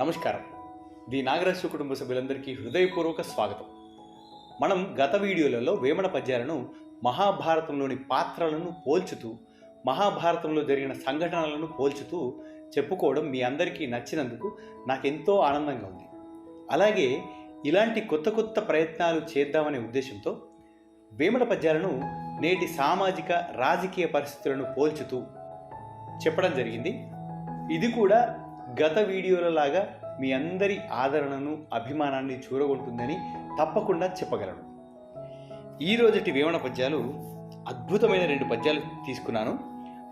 నమస్కారం. ది నాగరాజు కుటుంబ సభ్యులందరికీ హృదయపూర్వక స్వాగతం. మనం గత వీడియోలలో వేమన పద్యాలను మహాభారతంలోని పాత్రలను పోల్చుతూ మహాభారతంలో జరిగిన సంఘటనలను పోల్చుతూ చెప్పుకోవడం మీ అందరికీ నచ్చినందుకు నాకెంతో ఆనందంగా ఉంది. అలాగే ఇలాంటి కొత్త కొత్త ప్రయత్నాలు చేద్దామనే ఉద్దేశంతో వేమన పద్యాలను నేటి సామాజిక రాజకీయ పరిస్థితులను పోల్చుతూ చెప్పడం జరిగింది. ఇది కూడా గత వీడియోల లాగా మీ అందరి ఆదరణను అభిమానాన్ని చూరగొంటుందని తప్పకుండా చెప్పగలను. ఈ రోజుటి వేమన పద్యాలు అద్భుతమైన రెండు పద్యాలు తీసుకున్నాను.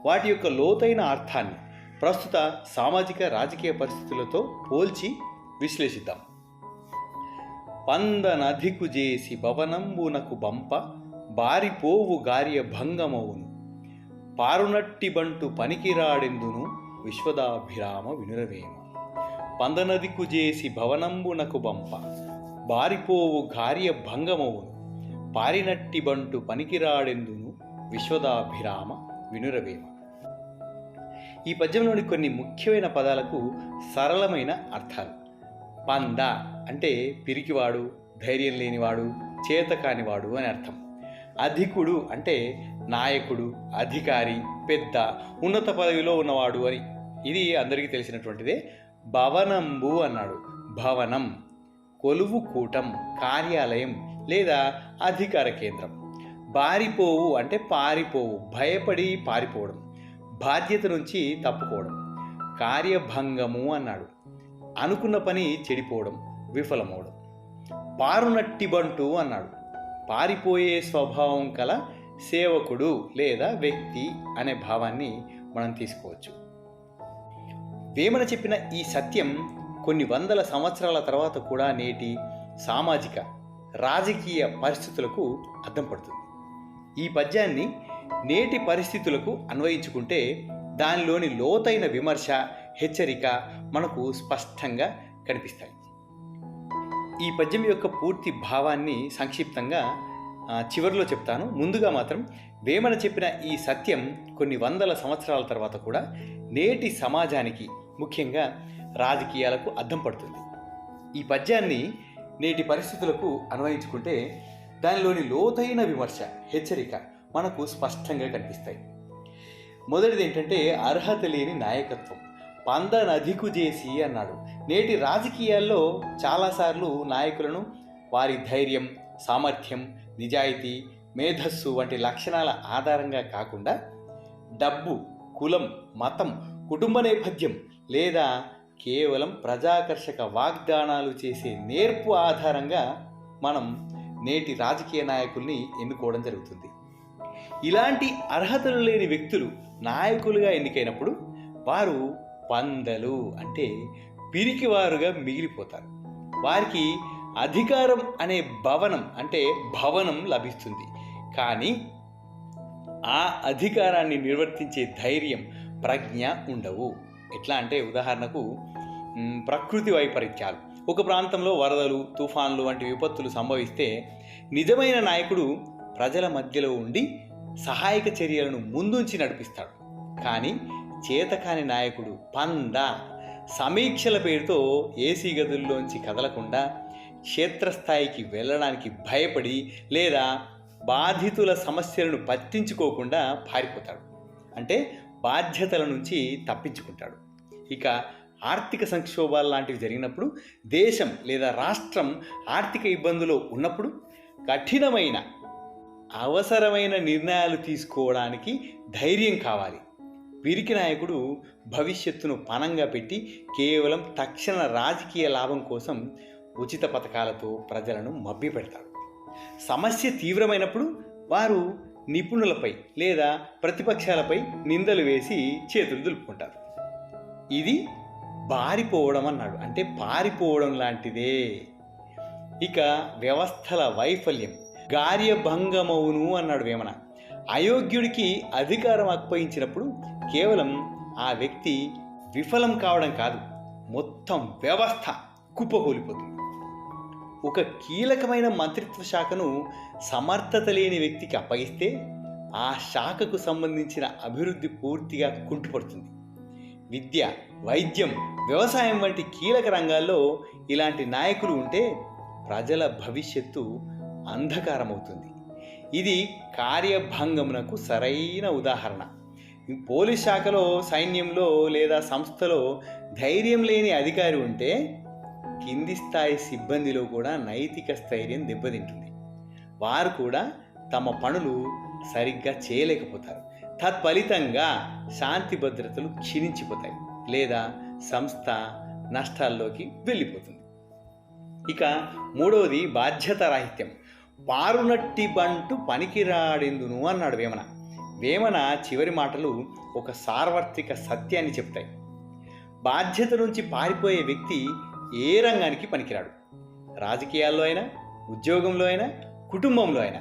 వాటి యొక్క లోతైన అర్థాన్ని ప్రస్తుత సామాజిక రాజకీయ పరిస్థితులతో పోల్చి విశ్లేషిద్దాం. పందనధికు చేసి భవనంబునకు బంప బారిపోవు గార్య భంగమవును పారునట్టి బంటు పనికిరాడెందును విశ్వదాభిరామ వినురవేమ. పందనదికు చేసి భవనంబునకు బంప. బారిపోవు గార్య భంగమవును. పారినట్టి బంటు పనికిరాడెందును విశ్వదాభిరామ వినురవేమ. ఈ పద్యంలోని కొన్ని ముఖ్యమైన పదాలకు సరళమైన అర్థాలు. పంద అంటే పిరికివాడు ధైర్యం లేనివాడు చేత కానివాడు అని అర్థం. అధికుడు అంటే నాయకుడు అధికారి పెద్ద ఉన్నత పదవిలో ఉన్నవాడు అని ఇది అందరికీ తెలిసినటువంటిదే. భవనంబు అన్నాడు. భవనం కొలువు కూటం కార్యాలయం లేదా అధికార కేంద్రం. బారిపోవు అంటే పారిపోవు భయపడి పారిపోవడం బాధ్యత నుంచి తప్పుకోవడం కార్యభంగము అన్నాడు. అనుకున్న పని చెడిపోవడం విఫలమవడం. పారునట్టి బంటు అన్నాడు. పారిపోయే స్వభావం కల సేవకుడు లేదా వ్యక్తి అనే భావాన్ని మనం తీసుకోవచ్చు. వేమన చెప్పిన ఈ సత్యం కొన్ని వందల సంవత్సరాల తర్వాత కూడా నేటి సామాజిక రాజకీయ పరిస్థితులకు అద్దం పడుతుంది. ఈ పద్యాన్ని నేటి పరిస్థితులకు అన్వయించుకుంటే దానిలోని లోతైన విమర్శ హెచ్చరిక మనకు స్పష్టంగా కనిపిస్తాయి. ఈ పద్యం యొక్క పూర్తి భావాన్ని సంక్షిప్తంగా చివరిలో చెప్తాను. ముందుగా మాత్రం వేమన చెప్పిన ఈ సత్యం కొన్ని వందల సంవత్సరాల తర్వాత కూడా నేటి సమాజానికి ముఖ్యంగా రాజకీయాలకు అద్దం పడుతుంది. ఈ పద్యాన్ని నేటి పరిస్థితులకు అన్వయించుకుంటే దానిలోని లోతైన విమర్శ హెచ్చరిక మనకు స్పష్టంగా కనిపిస్తాయి. మొదటిది ఏంటంటే అర్హత లేని నాయకత్వం. పందనధికు చేసి అన్నాడు. నేటి రాజకీయాల్లో చాలాసార్లు నాయకులను వారి ధైర్యం సామర్థ్యం నిజాయితీ మేధస్సు వంటి లక్షణాల ఆధారంగా కాకుండా డబ్బు కులం మతం కుటుంబ నేపథ్యం లేదా కేవలం ప్రజాకర్షక వాగ్దానాలు చేసే నేర్పు ఆధారంగా మనం నేటి రాజకీయ నాయకుల్ని ఎన్నుకోవడం జరుగుతుంది. ఇలాంటి అర్హతలు లేని వ్యక్తులు నాయకులుగా ఎన్నికైనప్పుడు వారు పందలు అంటే పిరికివారుగా మిగిలిపోతారు. వారికి అధికారం అనే భవనం అంటే భవనం లభిస్తుంది. కానీ ఆ అధికారాన్ని నిర్వర్తించే ధైర్యం ప్రజ్ఞ ఉండవు. ఎట్లా అంటే ఉదాహరణకు ప్రకృతి వైపరీత్యాలు. ఒక ప్రాంతంలో వరదలు తుఫాన్లు వంటి విపత్తులు సంభవిస్తే నిజమైన నాయకుడు ప్రజల మధ్యలో ఉండి సహాయక చర్యలను ముందుంచి నడిపిస్తాడు. కానీ చేతకాని నాయకుడు పంద సమీక్షల పేరుతో ఏసీ గదుల్లోంచి కదలకుండా క్షేత్రస్థాయికి వెళ్ళడానికి భయపడి లేదా బాధితుల సమస్యలను పట్టించుకోకుండా పారిపోతాడు. అంటే బాధ్యతల నుంచి తప్పించుకుంటాడు. ఇక ఆర్థిక సంక్షోభాలు లాంటివి జరిగినప్పుడు దేశం లేదా రాష్ట్రం ఆర్థిక ఇబ్బందులో ఉన్నప్పుడు కఠినమైన అవసరమైన నిర్ణయాలు తీసుకోవడానికి ధైర్యం కావాలి. పిరికి నాయకుడు భవిష్యత్తును పణంగా పెట్టి కేవలం తక్షణ రాజకీయ లాభం కోసం ఉచిత పథకాలతో ప్రజలను మభ్యపెడతాడు. సమస్య తీవ్రమైనప్పుడు వారు నిపుణులపై లేదా ప్రతిపక్షాలపై నిందలు వేసి చేతులు దులుపుకుంటారు. ఇది బారిపోవడం అన్నాడు. అంటే పారిపోవడం లాంటిదే. ఇక వ్యవస్థల వైఫల్యం. గార్యభంగమవును అన్నాడు వేమన. అయోగ్యుడికి అధికారం అప్పగించినప్పుడు కేవలం ఆ వ్యక్తి విఫలం కావడం కాదు మొత్తం వ్యవస్థ కుప్పకూలిపోతుంది. ఒక కీలకమైన మంత్రిత్వ శాఖను సమర్థత లేని వ్యక్తికి అప్పగిస్తే ఆ శాఖకు సంబంధించిన అభివృద్ధి పూర్తిగా కుంటుపడుతుంది. విద్య వైద్యం వ్యవసాయం వంటి కీలక రంగాల్లో ఇలాంటి నాయకులు ఉంటే ప్రజల భవిష్యత్తు అంధకారమవుతుంది. ఇది కార్యభంగమునకు సరైన ఉదాహరణ. పోలీస్ శాఖలో సైన్యంలో లేదా సంస్థలో ధైర్యం లేని అధికారి ఉంటే కింది స్థాయి సిబ్బందిలో కూడా నైతిక స్థైర్యం దెబ్బతింటుంది. వారు కూడా తమ పనులు సరిగ్గా చేయలేకపోతారు. తత్ఫలితంగా శాంతి భద్రతలు క్షీణించిపోతాయి లేదా సంస్థ నష్టాల్లోకి వెళ్ళిపోతుంది. ఇక మూడవది బాధ్యత రాహిత్యం. పారునట్టి బంటు పనికిరాడెందును అన్నాడు వేమన. వేమన చివరి మాటలు ఒక సార్వత్రిక సత్యాన్ని చెప్తాయి. బాధ్యత నుంచి పారిపోయే వ్యక్తి ఏ రంగానికి పనికిరాడు? రాజకీయాల్లో అయినా ఉద్యోగంలో అయినా కుటుంబంలో అయినా.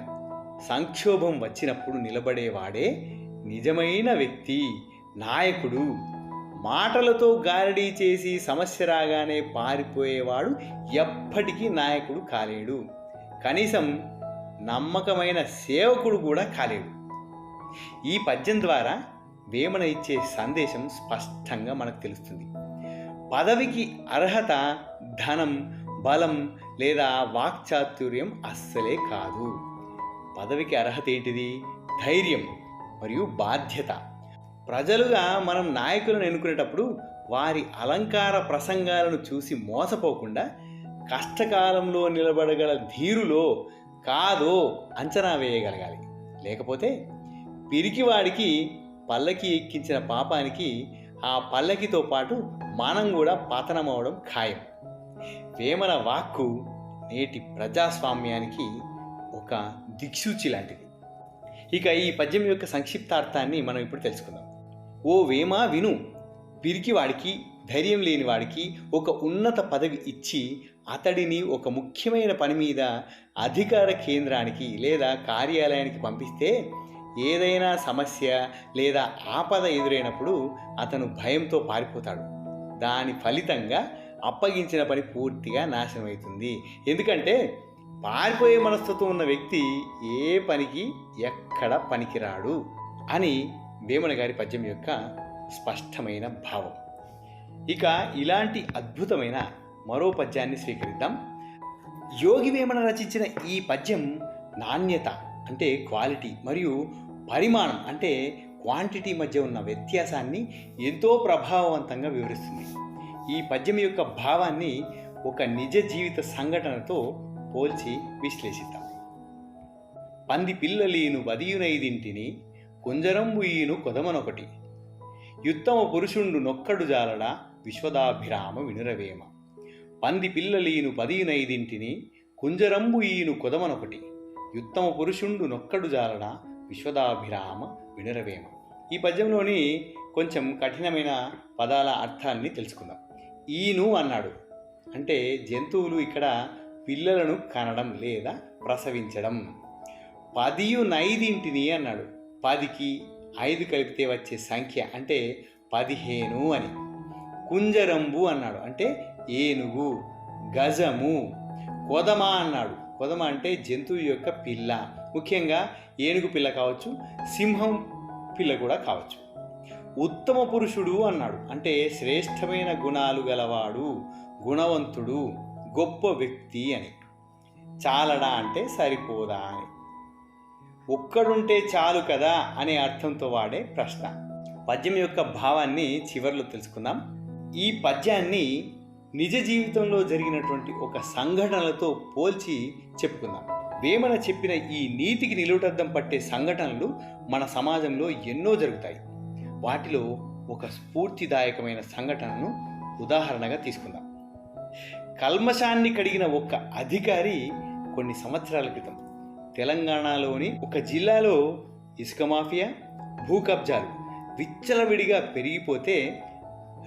సంక్షోభం వచ్చినప్పుడు నిలబడేవాడే నిజమైన వ్యక్తి నాయకుడు. మాటలతో గారడీ చేసి సమస్య రాగానే పారిపోయేవాడు ఎప్పటికీ నాయకుడు కాలేడు. కనీసం నమ్మకమైన సేవకుడు కూడా కాలేడు. ఈ పద్యం ద్వారా వేమన ఇచ్చే సందేశం స్పష్టంగా మనకు తెలుస్తుంది. పదవికి అర్హత ధనం బలం లేదా వాక్చాతుర్యం అస్సలే కాదు. పదవికి అర్హత ఏంటిది? ధైర్యం మరియు బాధ్యత. ప్రజలుగా మనం నాయకులను ఎన్నుకునేటప్పుడు వారి అలంకార ప్రసంగాలను చూసి మోసపోకుండా కష్టకాలంలో నిలబడగల ధీరులో కాదో అంచనా వేయగలగాలి. లేకపోతే పిరికివాడికి పల్లకి ఎక్కించిన పాపానికి ఆ పల్లకితో పాటు మనం కూడా పతనమవడం ఖాయం. వేమన వాక్కు నేటి ప్రజాస్వామ్యానికి ఒక దిక్సూచి లాంటిది. ఇక ఈ పద్యం యొక్క సంక్షిప్తార్థాన్ని మనం ఇప్పుడు తెలుసుకుందాం. ఓ వేమ విను పిరికివాడికి ధైర్యం లేని వాడికి ఒక ఉన్నత పదవి ఇచ్చి అతడిని ఒక ముఖ్యమైన పని మీద అధికార కేంద్రానికి లేదా కార్యాలయానికి పంపిస్తే ఏదైనా సమస్య లేదా ఆపద ఎదురైనప్పుడు అతను భయంతో పారిపోతాడు. దాని ఫలితంగా అప్పగించిన పని పూర్తిగా నాశనమవుతుంది. ఎందుకంటే పారిపోయే మనస్తత్వం ఉన్న వ్యక్తి ఏ పనికి ఎక్కడ పనికిరాడు అని వేమన గారి పద్యం యొక్క స్పష్టమైన భావం. ఇక ఇలాంటి అద్భుతమైన మరో పద్యాన్ని స్వీకరిద్దాం. యోగి వేమన రచించిన ఈ పద్యం నాణ్యత. అంటే క్వాలిటీ మరియు పరిమాణం అంటే క్వాంటిటీ మధ్య ఉన్న వ్యత్యాసాన్ని ఎంతో ప్రభావవంతంగా వివరిస్తుంది. ఈ పద్యం యొక్క భావాన్ని ఒక నిజ జీవిత సంఘటనతో పోల్చి విశ్లేషిద్దాం. పంది పిల్లలీను బదియునైదింటిని కుంజరంబు ఈను కొదమనొకటి. యుత్తమ పురుషుండు నొక్కడు జాలడ విశ్వదాభిరామ వినురవేమ. పంది పిల్లలీను పదియునైదింటిని కుంజరంబు ఈను కొదమనొకటి. యుత్తమ పురుషుండు నొక్కడు జాలన విశ్వదాభిరామ వినురవేమ. ఈ పద్యంలోని కొంచెం కఠినమైన పదాల అర్థాన్ని తెలుసుకుందాం. ఈను అన్నాడు. అంటే జంతువులు ఇక్కడ పిల్లలను కనడం లేదా ప్రసవించడం. పదియు నైదింటిని అన్నాడు. పదికి ఐదు కలిపితే వచ్చే సంఖ్య అంటే పదిహేను అని. కుంజరంబు అన్నాడు. అంటే ఏనుగు గజము కొదమ అన్నాడు. కొదమ అంటే జంతువు యొక్క పిల్ల. ముఖ్యంగా ఏనుగు పిల్ల కావచ్చు సింహం పిల్ల కూడా కావచ్చు. ఉత్తమ పురుషుడు అన్నాడు. అంటే శ్రేష్టమైన గుణాలు గలవాడు గుణవంతుడు గొప్ప వ్యక్తి అని. చాలడా అంటే సరిపోదా అని. ఒక్కడుంటే చాలు కదా అనే అర్థంతో వాడే ప్రశ్న. పద్యం యొక్క భావాన్ని చివరిలో తెలుసుకుందాం. ఈ పద్యాన్ని నిజ జీవితంలో జరిగినటువంటి ఒక సంఘటనలతో పోల్చి చెప్పుకుందాం. వేమన చెప్పిన ఈ నీతికి నిలువటద్దం పట్టే సంఘటనలు మన సమాజంలో ఎన్నో జరుగుతాయి. వాటిలో ఒక స్ఫూర్తిదాయకమైన సంఘటనను ఉదాహరణగా తీసుకుందాం. కల్మషాన్ని కడిగిన ఒక అధికారి కొన్ని సంవత్సరాల క్రితం తెలంగాణలోని ఒక జిల్లాలో ఇసుక మాఫియా భూ కబ్జాలు విచ్చలవిడిగా పెరిగిపోతే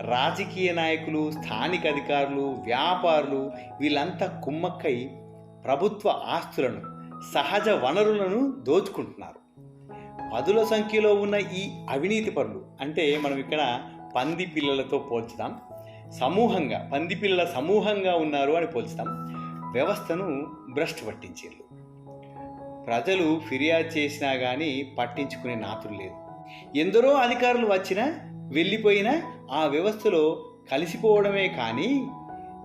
రాజకీయ నాయకులు స్థానిక అధికారులు వ్యాపారులు వీళ్ళంతా కుమ్మక్కై ప్రభుత్వ ఆస్తులను సహజ వనరులను దోచుకుంటున్నారు. పదుల సంఖ్యలో ఉన్న ఈ అవినీతి పనులు అంటే మనం ఇక్కడ పంది పిల్లలతో పోల్చుదాం. సమూహంగా పంది పిల్లల సమూహంగా ఉన్నారు అని పోల్చుతాం వ్యవస్థను భ్రష్టు పట్టించారు ప్రజలు ఫిర్యాదు చేసినా కానీ పట్టించుకునే నాతులు లేదు ఎందరో అధికారులు వచ్చినా వెళ్ళిపోయిన ఆ వ్యవస్థలో కలిసిపోవడమే కానీ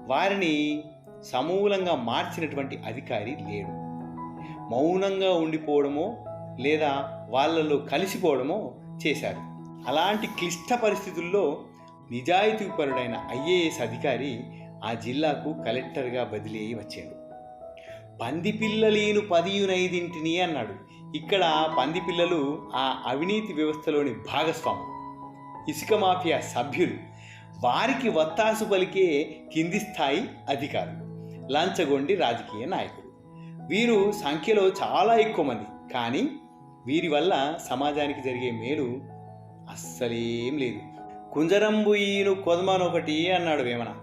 వారిని సమూలంగా మార్చినటువంటి అధికారి లేడు. మౌనంగా ఉండిపోవడమో లేదా వాళ్ళలో కలిసిపోవడమో చేశారు అలాంటి క్లిష్ట పరిస్థితుల్లో నిజాయితీపరుడైన ఐఏఎస్ అధికారి ఆ జిల్లాకు కలెక్టర్గా బదిలీ అయి వచ్చాడు. పందిపిల్లలేను పదియునైదింటిని అన్నాడు. ఇక్కడ పంది పిల్లలు ఆ అవినీతి వ్యవస్థలోని భాగస్వాములు. ఇసుక మాఫియా సభ్యులు. వారికి వత్తాసు పలికే కింది స్థాయి అధికారులు లంచగొండి రాజకీయ నాయకులు. వీరు సంఖ్యలో చాలా ఎక్కువ మంది. కానీ వీరి వల్ల సమాజానికి జరిగే మేలు అస్సలేం లేదు. కుంజరంబుయ్యను కొదమను కొదమానొకటి అన్నాడు వేమన.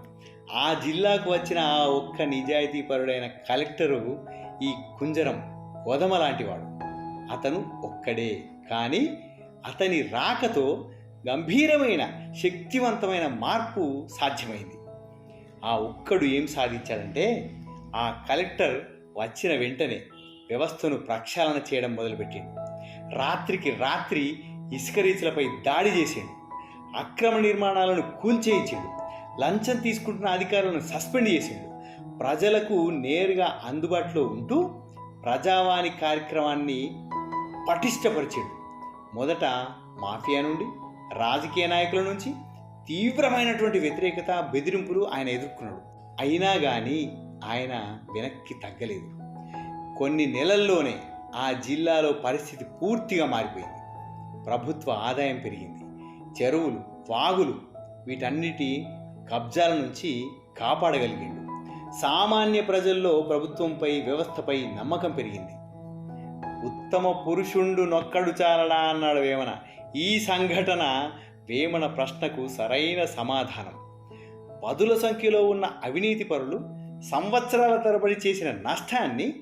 ఆ జిల్లాకు వచ్చిన ఆ ఒక్క నిజాయితీపరుడైన కలెక్టరు ఈ కుంజరం కొదమ లాంటివాడు. అతను ఒక్కడే. కానీ అతని రాకతో గంభీరమైన శక్తివంతమైన మార్పు సాధ్యమైంది. ఆ ఒక్కడు ఏం సాధించాడంటే ఆ కలెక్టర్ వచ్చిన వెంటనే వ్యవస్థను ప్రక్షాళన చేయడం మొదలుపెట్టింది రాత్రికి రాత్రి ఇసుక రీచులపై దాడి చేసిండు. అక్రమ నిర్మాణాలను కూల్చేయించాడు. లంచం తీసుకుంటున్న అధికారులను సస్పెండ్ చేసిండు. ప్రజలకు నేరుగా అందుబాటులో ఉంటూ ప్రజావాణి కార్యక్రమాన్ని పటిష్టపరిచాడు. మొదట మాఫియా నుండి రాజకీయ నాయకుల నుంచి తీవ్రమైనటువంటి వ్యతిరేకత బెదిరింపులు ఆయన ఎదుర్కొన్నాడు. అయినా కానీ ఆయన వెనక్కి తగ్గలేదు. కొన్ని నెలల్లోనే ఆ జిల్లాలో పరిస్థితి పూర్తిగా మారిపోయింది. ప్రభుత్వ ఆదాయం పెరిగింది. చెరువులు వాగులు వీటన్నిటి కబ్జాల నుంచి కాపాడగలిగిండు. సామాన్య ప్రజల్లో ప్రభుత్వంపై వ్యవస్థపై నమ్మకం పెరిగింది. ఉత్తమ పురుషుండు నొక్కడు చాలడా అన్నాడు వేమన. ఈ సంఘటన వేమన ప్రశ్నకు సరైన సమాధానం. పదుల సంఖ్యలో ఉన్న అవినీతి పరులు సంవత్సరాల తరబడి చేసిన నష్టాన్ని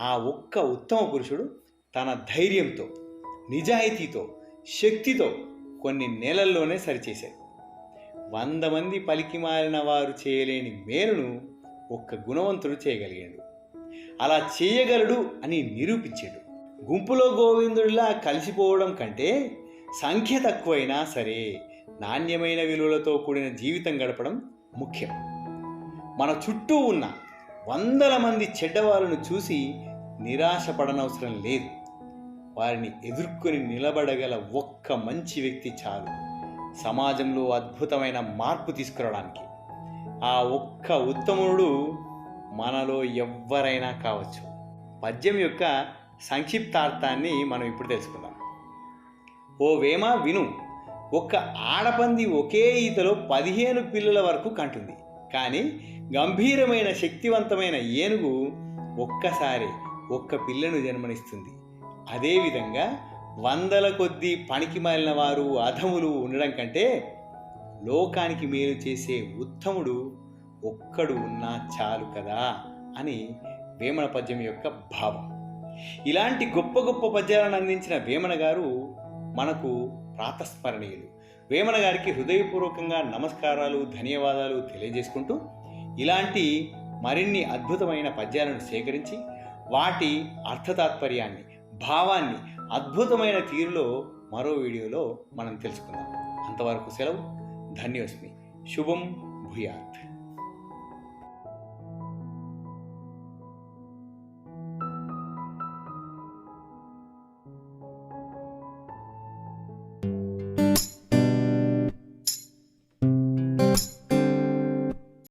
ఆ ఒక్క ఉత్తమ పురుషుడు తన ధైర్యంతో నిజాయితీతో శక్తితో కొన్ని నెలల్లోనే సరిచేశాడు. వంద మంది పలికి మారిన వారు చేయలేని మేలును ఒక్క గుణవంతుడు చేయగలిగాడు. అలా చేయగలడు అని నిరూపించాడు. గుంపులో గోవిందుడిలా కలిసిపోవడం కంటే సంఖ్య తక్కువైనా సరే నాణ్యమైన విలువలతో కూడిన జీవితం గడపడం ముఖ్యం. మన చుట్టూ ఉన్న వందల మంది చెడ్డవాళ్ళను చూసి నిరాశపడనవసరం లేదు. వారిని ఎదుర్కొని నిలబడగల ఒక్క మంచి వ్యక్తి చాలు. సమాజంలో అద్భుతమైన మార్పు తీసుకురావడానికి. ఆ ఒక్క ఉత్తముడు మనలో ఎవ్వరైనా కావచ్చు. పద్యం యొక్క సంక్షిప్తార్థాన్ని మనం ఇప్పుడు తెలుసుకుందాం. ఓ వేమ విను. ఒక్క ఆడపంది ఒకే ఈతలో పదిహేను పిల్లల వరకు కంటుంది. కానీ గంభీరమైన శక్తివంతమైన ఏనుగు ఒక్కసారి ఒక్క పిల్లను జన్మనిస్తుంది. అదేవిధంగా వందల కొద్దీ పనికి మాలిన వారు అధములు ఉండడం కంటే లోకానికి మేలు చేసే ఉత్తముడు ఒక్కడు ఉన్నా చాలు కదా అని వేమన పద్యం యొక్క భావం. ఇలాంటి గొప్ప గొప్ప పద్యాలను అందించిన వేమన గారు మనకు ప్రాతస్మరణీయులు. వేమన గారికి హృదయపూర్వకంగా నమస్కారాలు ధన్యవాదాలు తెలియజేసుకుంటూ ఇలాంటి మరిన్ని అద్భుతమైన పద్యాలను సేకరించి వాటి అర్థతాత్పర్యాన్ని భావాన్ని అద్భుతమైన తీరులో మరో వీడియోలో మనం తెలుసుకుందాం. అంతవరకు సెలవు. ధన్యోస్మి. శుభం భూయాత్.